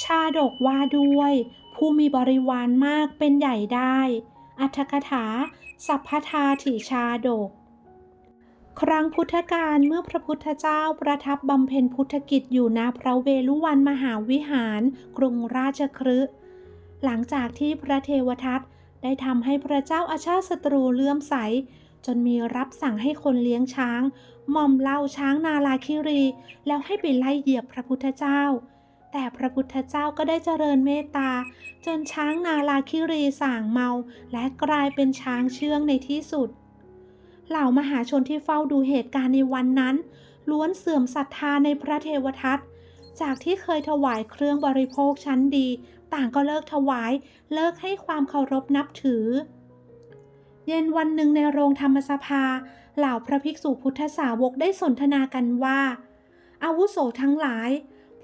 ชาดกว่าด้วย ผู้มีบริวารมากเป็นใหญ่ได้ อัตถกถา สัพพทาถิชาดก ครั้งพุทธกาลเมื่อพระพุทธเจ้าประทับบำเพ็ญพุทธกิจอยู่ณพระเวลุวันมหาวิหาร กรุงราชคฤห์หลังจากที่พระเทวทัตได้ทำให้พระเจ้าอาชาติศัตรูเลื่อมใส จนมีรับสั่งให้คนเลี้ยงช้าง หม่อมเล่าช้างนาลาคิรี แล้วให้ไปไล่เหยียบพระพุทธเจ้า แต่พระพุทธเจ้าก็ได้เจริญเมตตา จนช้างนาลาคิรีส่างเมา และกลายเป็นช้างเชื่องในที่สุด เหล่ามหาชนที่เฝ้าดูเหตุการณ์ในวันนั้น ล้วนเสื่อมศรัทธาในพระเทวทัตจากที่เคยถวายเครื่องบริโภคชั้นดี ต่างก็เลิกถวาย เลิกให้ความเคารพนับถือ เย็นวันหนึ่งในโรงธรรมสภา เหล่าพระภิกษุพุทธสาวกได้สนทนากันว่า อาวุโสทั้งหลาย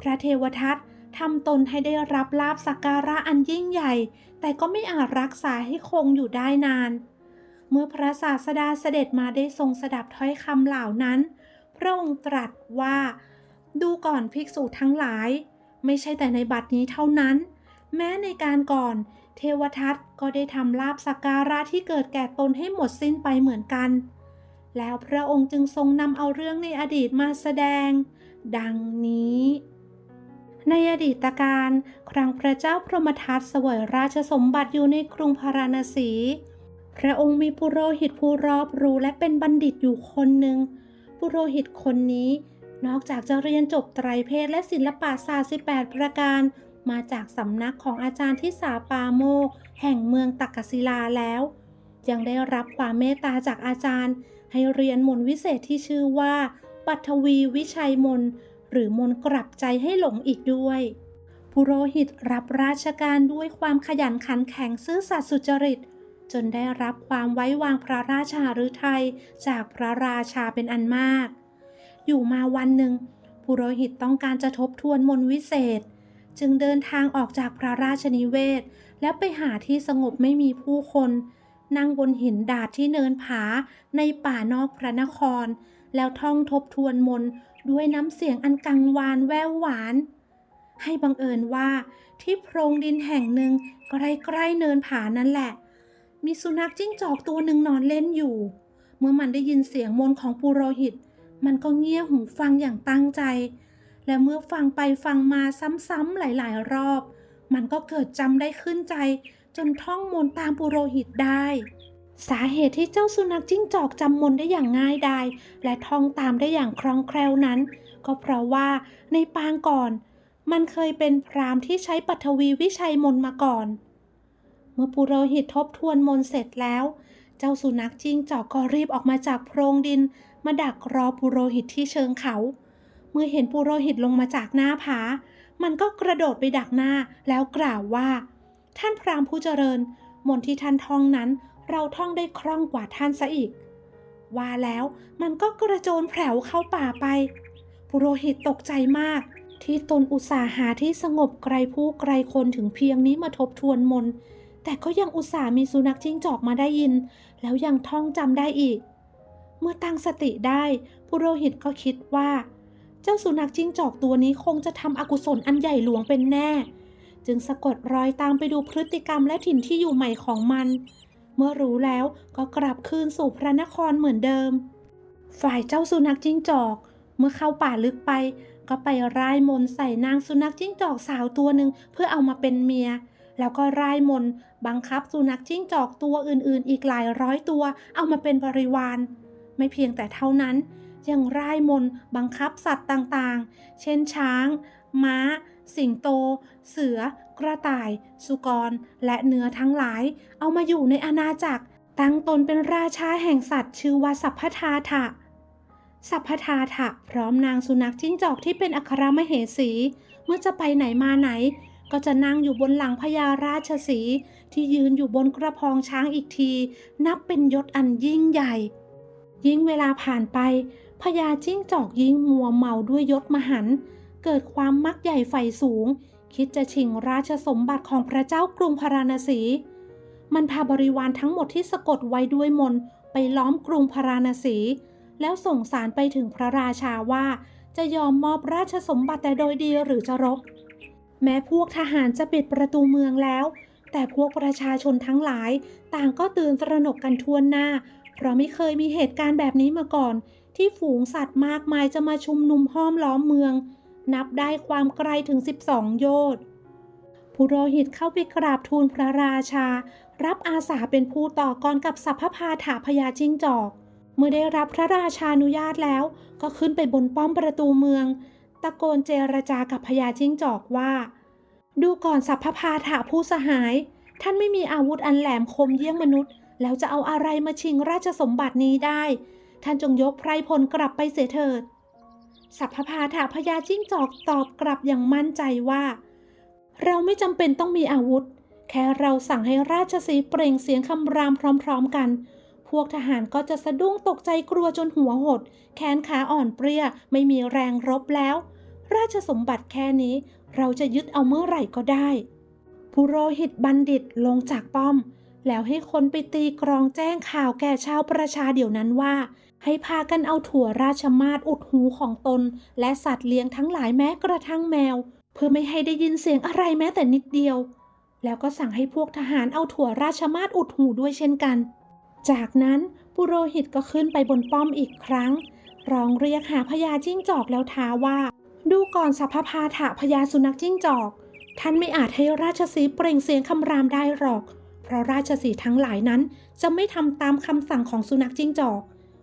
พระเทวทัตทำตนให้ได้รับลาบสักการะอันยิ่งใหญ่ แต่ก็ไม่อาจรักษาให้คงอยู่ได้นาน เมื่อพระศาสดาเสด็จมาได้ทรงสดับถ้อยคำเหล่านั้น พระองค์ตรัสว่า ดูก่อนภิกษุทั้งหลาย ไม่ใช่แต่ในบัดนี้เท่านั้น แม้ในการก่อน เทวทัตก็ได้ทำลาบสักการะที่เกิดแก่ตนให้หมดสิ้นไปเหมือนกัน แล้วพระองค์จึงทรงนำเอาเรื่องในอดีตมาแสดง ดังนี้ ในอดีตการ ครั้งพระเจ้าพรหมทัตเสวยราชสมบัติอยู่ในกรุงพาราณสี พระองค์มีปุโรหิตผู้รอบรู้และเป็นบัณฑิตอยู่คนหนึ่ง ปุโรหิตคนนี้ นอกจากจะเรียนจบไตรเพศและศิลปศาสตร์ 18 ประการ มาจากสำนักของอาจารย์ที่สาปาโมแห่งเมืองตักกศิลาแล้ว ยังได้รับความเมตตาจากอาจารย์ ให้เรียนมนต์วิเศษที่ชื่อว่าปัทวีวิชัยมนต์ หรือมนกลับใจให้หลงอีกด้วย ปุโรหิตรับราชการด้วยความขยันขันแข็งซื่อสัตย์สุจริต จนได้รับความไว้วางพระราชาฤทัยจากพระราชาเป็นอันมาก อยู่มาวันหนึ่งปุโรหิตต้องการจะทบทวนมนวิเศษ จึงเดินทางออกจากพระราชนิเวศ แล้วไปหาที่สงบไม่มีผู้คน นั่งบนหินดาดที่เนินผาในป่านอกพระนคร แล้วท่องทบทวนมนด้วยน้ำเสียงอันกังวานแววหวาน ให้บังเอิญว่าที่โพรงดินแห่งหนึ่งใกล้ๆเนินผานั่นแหละ มีสุนัขจิ้งจอกตัวหนึ่งนอนเล่นอยู่ เมื่อมันได้ยินเสียงมนของปุโรหิต มันก็เงี่ยหูฟังอย่างตั้งใจ และเมื่อฟังไปฟังมาซ้ำๆหลายๆ รอบ มันก็เกิดจำได้ขึ้นใจ จนท่องมนตามปุโรหิตได้ สาเหตุที่เจ้าสุนัขจิ้งจอกจำมนได้อย่างง่ายดายและท่องตามได้อย่างคล่องแคล่วนั้น ก็เพราะว่าในปางก่อน มันเคยเป็นพรามที่ใช้ปัทวีวิชัยมนมาก่อน เมื่อปุโรหิตทบทวนมนเสร็จแล้ว เจ้าสุนัขจิ้งจอกก็รีบออกมาจากโพรงดิน มาดักรอปุโรหิตที่เชิงเขา เมื่อเห็นปุโรหิตลงมาจากหน้าผามันก็กระโดดไปดักหน้าแล้วกล่าวว่า ท่านพราหมณ์ผู้เจริญ มนที่ท่านท่องนั้น เราท่องได้คล่องกว่าท่านซะอีก ว่าแล้วมันก็กระโจนแผ่วเข้าป่าไป ปุโรหิตตกใจมาก ที่ตนอุตส่าห์หาที่สงบไกลผู้ไกลคนถึงเพียงนี้มาทบทวนมน แต่ก็ยังอุตส่าห์มีสุนัขจิ้งจอกมาได้ยิน แล้วยังท่องจำได้อีก เมื่อตั้งสติได้ปุโรหิตก็คิดว่า เจ้าสุนัขจิ้งจอกตัวนี้คงจะทำอกุศลอันใหญ่หลวงเป็นแน่ จึงสะกดรอยตามไปดูพฤติกรรมและถิ่นที่อยู่ใหม่ของมัน เมื่อรู้แล้วก็กลับคืนสู่พระนครเหมือนเดิม ฝ่ายเจ้าสุนัขจิ้งจอก เมื่อเข้าป่าลึกไป ก็ไปร่ายมนใส่นางสุนัขจิ้งจอกสาวตัวหนึ่งเพื่อเอามาเป็นเมีย แล้วก็ร่ายมนบังคับสุนัขจิ้งจอกตัวอื่นๆ อีกหลายร้อยตัวเอามาเป็นบริวาร ไม่เพียงแต่เท่านั้น ยังร่ายมนบังคับสัตว์ต่างๆ เช่นช้าง ม้า สิงโต เสือ กระต่าย สุกร และเนื้อทั้งหลาย เอามาอยู่ในอาณาจักร ตั้งตนเป็นราชาแห่งสัตว์ ชื่อว่าสัพพทาทะสัพพทาทะพร้อมนางสุนัขจิ้งจอกที่เป็นอัครมเหสี เมื่อจะไปไหนมาไหน ก็จะนั่งอยู่บนหลังพญาราชสีที่ยืนอยู่บนกระพองช้างอีกที นับเป็นยศอันยิ่งใหญ่ ยิ่งเวลาผ่านไป พญาจิ้งจอกยิ่งมัวเมาด้วยยศมหันต์เกิดความมักใหญ่ไฟสูง คิดจะชิงราชสมบัติของพระเจ้ากรุงพาราณสี มันพาบริวารทั้งหมดที่สะกดไว้ด้วยมนไปล้อมกรุงพาราณสี แล้วส่งสารไปถึงพระราชาว่าจะยอมมอบราชสมบัติแต่โดยดีหรือจะรบ แม้พวกทหารจะปิดประตูเมืองแล้ว แต่พวกประชาชนทั้งหลาย ต่างก็ตื่นตระหนกกันทั่วหน้า เพราะไม่เคยมีเหตุการณ์แบบนี้มาก่อน ที่ฝูงสัตว์มากมายจะมาชุมนุมห้อมล้อมเมือง นับได้ความไกลถึง 12 โยชน์ผู้โรหิตเข้าไปกราบทูลพระราชา รับอาสาเป็นผู้ต่อกรกับสัพพพาถาพญาจิ้งจอก เมื่อได้รับพระราชานุญาตแล้ว ก็ขึ้นไปบนป้อมประตูเมือง ตะโกนเจรจากับพญาจิ้งจอกว่า ดูก่อนสัพพพาถาผู้สหาย ท่านไม่มีอาวุธอันแหลมคมเยี่ยงมนุษย์ แล้วจะเอาอะไรมาชิงราชสมบัตินี้ได้ ท่านจงยกไพรพลกลับไปเสียเถิดสัพพพาถาพญาจิ้งจอกตอบกลับอย่างมั่นใจว่า เราไม่จำเป็นต้องมีอาวุธ แค่เราสั่งให้ราชสีเปล่งเสียงคำรามพร้อมๆกัน พวกทหารก็จะสะดุ้งตกใจกลัวจนหัวหด แขนขาอ่อนเปรี้ยไม่มีแรงรบแล้ว ราชสมบัติแค่นี้ เราจะยึดเอาเมื่อไหร่ก็ได้ ผู้โรหิตบัณฑิตลงจากป้อม แล้วให้คนไปตีกรองแจ้งข่าวแก่ชาวประชาเดี๋ยวนั้นว่า ให้พากันเอาถั่วราชมาศอุดหูของตน และสัตว์เลี้ยงทั้งหลายแม้กระทั่งแมว เพื่อไม่ให้ได้ยินเสียงอะไรแม้แต่นิดเดียว แล้วก็สั่งให้พวกทหารเอาถั่วราชมาศอุดหูด้วยเช่นกัน จากนั้นปุโรหิตก็ขึ้นไปบนป้อมอีกครั้ง ร้องเรียกหาพญาจิ้งจอกแล้วท้าว่า ดูก่อนสัพพาถะพญาสุนัขจิ้งจอก ท่านไม่อาจให้ราชสีเปล่งเสียงคำรามได้หรอก เพราะราชสีทั้งหลายนั้นจะไม่ทำตามคำสั่งของสุนัขจิ้งจอก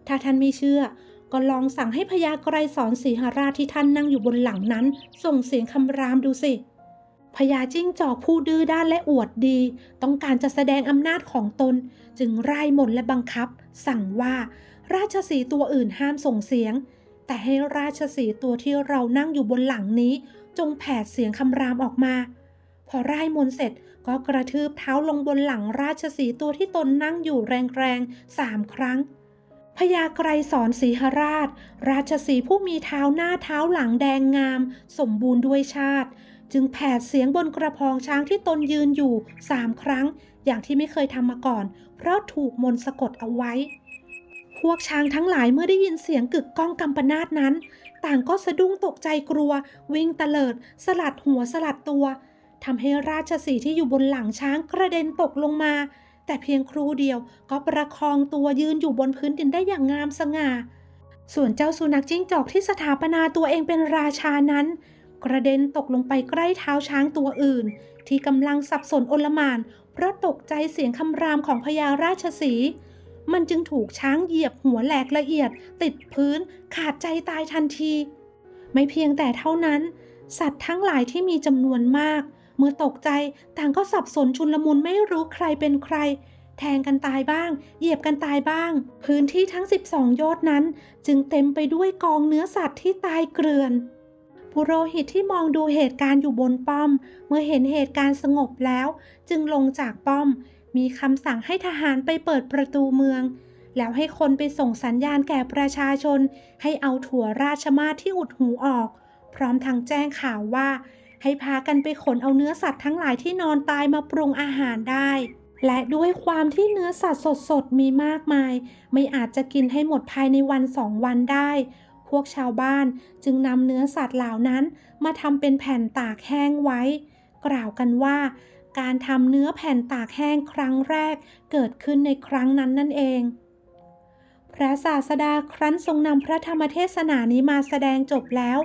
ถ้าท่านไม่เชื่อ ก็ลองสั่งให้พญาไกรสอนสีหราชที่ท่านนั่งอยู่บนหลังนั้น ส่งเสียงคำรามดูสิพญาจิ้งจอกผู้ดื้อด้านและอวดดี ต้องการจะแสดงอำนาจของตน จึงไล่มนและบังคับ สั่งว่าราชสีตัวอื่นห้ามส่งเสียง แต่ให้ราชสีตัวที่เรานั่งอยู่บนหลังนี้ จงแผดเสียงคำรามออกมา พอไล่มนเสร็จก็กระทืบเท้าลงบนหลังราชสีตัวที่ตนนั่งอยู่แรงๆสามครั้งพญาไกรสอนสีหราช ราชสีผู้มีเท้าหน้าเท้าหลังแดงงาม สมบูรณ์ด้วยชาติ จึงแผดเสียงบนกระพองช้างที่ตนยืนอยู่สามครั้ง อย่างที่ไม่เคยทำมาก่อน เพราะถูกมนต์สะกดเอาไว้ พวกช้างทั้งหลายเมื่อได้ยินเสียงกึกก้องกำปนาตนั้น ต่างก็สะดุ้งตกใจกลัว วิ่งเตลิด สลัดหัวสลัดตัว ทำให้ราชสีที่อยู่บนหลังช้างกระเด็นตกลงมา แต่เพียงครู่เดียวก็ประคองตัวยืนอยู่บนพื้นดินได้อย่างงามสง่า ส่วนเจ้าสุนัขจิ้งจอกที่สถาปนาตัวเองเป็นราชานั้น กระเด็นตกลงไปใกล้เท้าช้างตัวอื่น ที่กำลังสับสนโอลมาน เพราะตกใจเสียงคำรามของพญาราชสีมันจึงถูกช้างเหยียบหัวแหลกละเอียด ติดพื้น ขาดใจตายทันที ไม่เพียงแต่เท่านั้น สัตว์ทั้งหลายที่มีจำนวนมาก มื่อตกใจต่างก็สับสนชุนลมุนไม่รู้ใครเป็นใคร แทงกันตายบ้าง เหยียบกันตายบ้าง พื้นที่ทั้ง 12ยชน์นั้น จึงเต็มไปด้วยกองเนื้อสัตว์ที่ตายเกลื่อนปุโรหิตที่มองดูเหตุการณ์อยู่บนป้อม เมื่อเห็นเหตุการณ์สงบแล้ว จึงลงจากป้อม มีคำสั่งให้ทหารไปเปิดประตูเมือง แล้วให้คนไปส่งสัญญาณแก่ประชาชน ให้เอาถั่วราชมาที่อุดหูออก พร้อมทางแจ้งข่าวว่า ให้พากันไปขนเอาเนื้อสัตว์ทั้งหลายที่นอนตายมาปรุงอาหารได้ และด้วยความที่เนื้อสัตว์สดๆมีมากมาย ไม่อาจจะกินให้หมดภายในวันสองวันได้ พวกชาวบ้านจึงนำเนื้อสัตว์เหล่านั้น มาทำเป็นแผ่นตากแห้งไว้ กล่าวกันว่า การทำเนื้อแผ่นตากแห้งครั้งแรกเกิดขึ้นในครั้งนั้นนั่นเองพระศาสดาครั้นทรงนำพระธรรมเทศนานี้มาแสดงจบแล้ว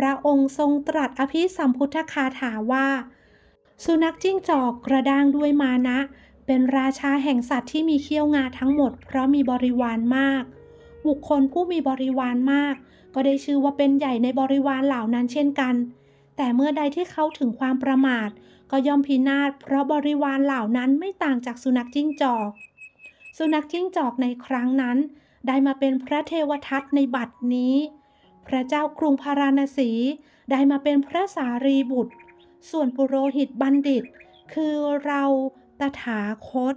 พระองค์ทรงตรัสอภิสัมพุทธคาถาว่า สุนัขจิ้งจอกกระด้างด้วยมานะ เป็นราชาแห่งสัตว์ที่มีเขี้ยวงาทั้งหมด เพราะมีบริวารมาก บุคคลผู้มีบริวารมาก ก็ได้ชื่อว่าเป็นใหญ่ในบริวารเหล่านั้นเช่นกัน แต่เมื่อใดที่เขาถึงความประมาท ก็ย่อมพินาศเพราะบริวารเหล่านั้นไม่ต่างจากสุนัขจิ้งจอก สุนัขจิ้งจอกในครั้งนั้น ได้มาเป็นพระเทวทัตในบัดนี้ พระเจ้ากรุงพาราณสีได้มาเป็นพระสารีบุตร ส่วนปุโรหิตบัณฑิต คือเราตถาคต